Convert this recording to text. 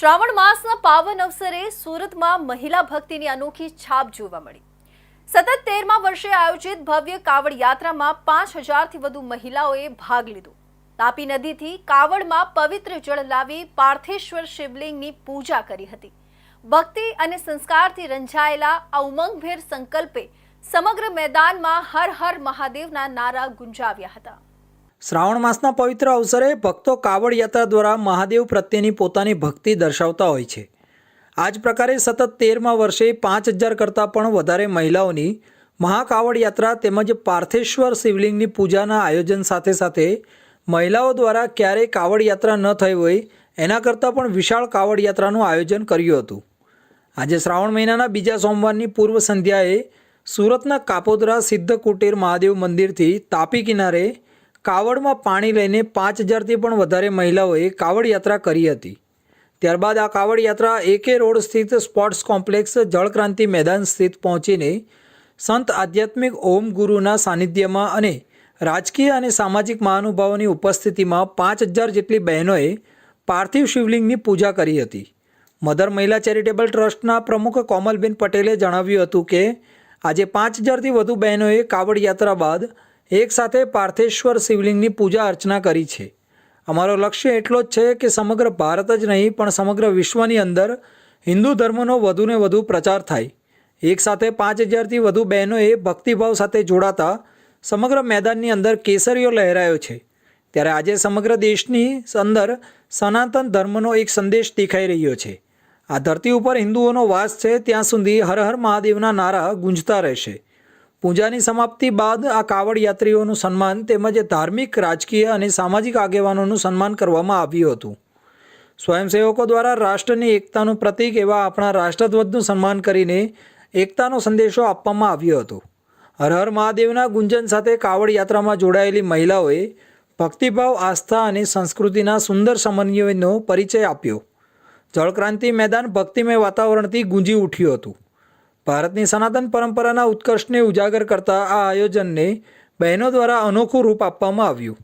શ્રાવણ માસના પાવન અવસરે સુરતમાં મહિલા ભક્તિની અનોખી છાપ જોવા મળી. સતત તેરમા વર્ષે આયોજિત ભવ્ય કાવડ યાત્રામાં પાંચ હજારથી વધુ મહિલાઓએ ભાગ લીધો. તાપી નદીથી કાવડમાં પવિત્ર જળ લાવી પાર્થેશ્વર શિવલિંગની પૂજા કરી હતી. ભક્તિ અને સંસ્કારથી રંજાયેલા આ ઉમંગભેર સંકલ્પે સમગ્ર મેદાનમાં હર હર મહાદેવના નારા ગુંજાવ્યા હતા. શ્રાવણ માસના પવિત્ર અવસરે ભક્તો કાવડ યાત્રા દ્વારા મહાદેવ પ્રત્યેની પોતાની ભક્તિ દર્શાવતા હોય છે. આ જ પ્રકારે સતત તેરમા વર્ષે પાંચ હજાર કરતાં પણ વધારે મહિલાઓની મહાકાવડ યાત્રા તેમજ પાર્થેશ્વર શિવલિંગની પૂજાના આયોજન સાથે સાથે મહિલાઓ દ્વારા ક્યારેય કાવડ યાત્રા ન થઈ હોય એના કરતાં પણ વિશાળ કાવડ યાત્રાનું આયોજન કર્યું હતું. આજે શ્રાવણ મહિનાના બીજા સોમવારની પૂર્વ સંધ્યાએ સુરતના કાપોદરા સિદ્ધ કુટીર મહાદેવ મંદિરથી તાપી કિનારે કાવડમાં પાણી લઈને પાંચ હજારથી પણ વધારે મહિલાઓએ કાવડ યાત્રા કરી હતી. ત્યારબાદ આ કાવડ યાત્રા એકે રોડ સ્થિત સ્પોર્ટ્સ કોમ્પ્લેક્સ જળક્રાંતિ મેદાન સ્થિત પહોંચીને સંત આધ્યાત્મિક ઓમ ગુરુના સાનિધ્યમાં અને રાજકીય અને સામાજિક મહાનુભાવોની ઉપસ્થિતિમાં પાંચ હજાર જેટલી બહેનોએ પાર્થિવ શિવલિંગની પૂજા કરી હતી. મધર મહિલા ચેરિટેબલ ટ્રસ્ટના પ્રમુખ કોમલબેન પટેલે જણાવ્યું હતું કે, આજે પાંચ હજારથી વધુ બહેનોએ કાવડ યાત્રા બાદ એકસાથે પાર્થેશ્વર શિવલિંગની પૂજા અર્ચના કરી છે. અમારો લક્ષ્ય એટલો જ છે કે સમગ્ર ભારત જ નહીં, પણ સમગ્ર વિશ્વની અંદર હિન્દુ ધર્મનો વધુને વધુ પ્રચાર થાય. એકસાથે પાંચ હજારથી વધુ બહેનોએ ભક્તિભાવ સાથે જોડાતા સમગ્ર મેદાનની અંદર કેસરીઓ લહેરાયો છે. ત્યારે આજે સમગ્ર દેશની અંદર સનાતન ધર્મનો એક સંદેશ દેખાઈ રહ્યો છે. આ ધરતી ઉપર હિન્દુઓનો વાસ છે, ત્યાં સુધી હર હર મહાદેવના નારા ગુંજતા રહેશે. પૂજાની સમાપ્તિ બાદ આ કાવડ યાત્રીઓનું સન્માન તેમજ ધાર્મિક, રાજકીય અને સામાજિક આગેવાનોનું સન્માન કરવામાં આવ્યું હતું. સ્વયંસેવકો દ્વારા રાષ્ટ્રની એકતાનું પ્રતીક એવા આપણા રાષ્ટ્રધ્વજનું સન્માન કરીને એકતાનો સંદેશો આપવામાં આવ્યો હતો. હર હર મહાદેવના ગુંજન સાથે કાવડ યાત્રામાં જોડાયેલી મહિલાઓએ ભક્તિભાવ, આસ્થા અને સંસ્કૃતિના સુંદર સમન્વયનો પરિચય આપ્યો. જળક્રાંતિ મેદાન ભક્તિમય વાતાવરણથી ગુંજી ઉઠ્યું હતું. ભારતની સનાતન પરંપરાના ઉત્કર્ષને ઉજાગર કરતા આ આયોજનને બહેનો દ્વારા અનોખું રૂપ આપવામાં આવ્યું.